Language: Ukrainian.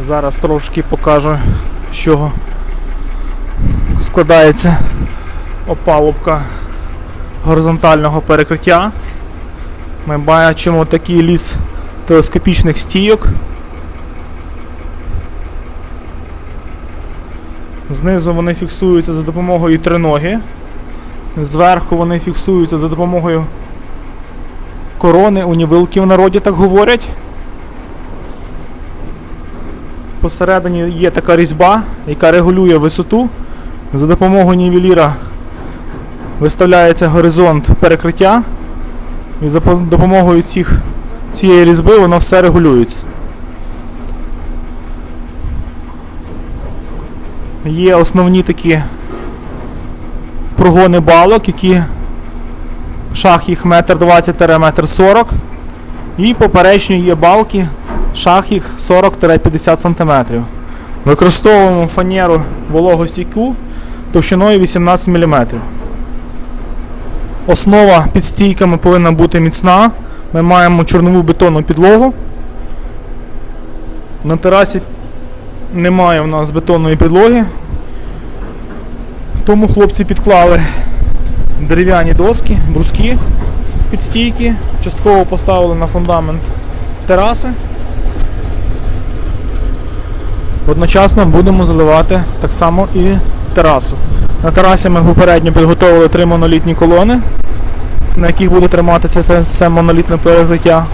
Зараз трошки покажу, з чого складається опалубка горизонтального перекриття. Ми бачимо такий ліс телескопічних стійок. Знизу вони фіксуються за допомогою триноги. Зверху вони фіксуються за допомогою корони, унівилки в народі так говорять. Посередині є така різьба, яка регулює висоту. За допомогою нівеліра виставляється горизонт перекриття. І за допомогою цих, цієї різьби воно все регулюється. Є основні такі прогони балок, які шах їх 1,20 40 і поперечні є балки, шах їх 40-50 см. Використовуємо фанеру вологостійку товщиною 18 мм. Основа під стійками повинна бути міцна. Ми маємо чорнову бетонну підлогу. На терасі немає в нас бетонної підлоги. Тому хлопці підклали дерев'яні доски, бруски під стійки, частково поставили на фундамент тераси. Одночасно будемо заливати так само і терасу. На терасі ми попередньо підготовили три монолітні колони, на яких буде триматися це, це монолітне перекриття.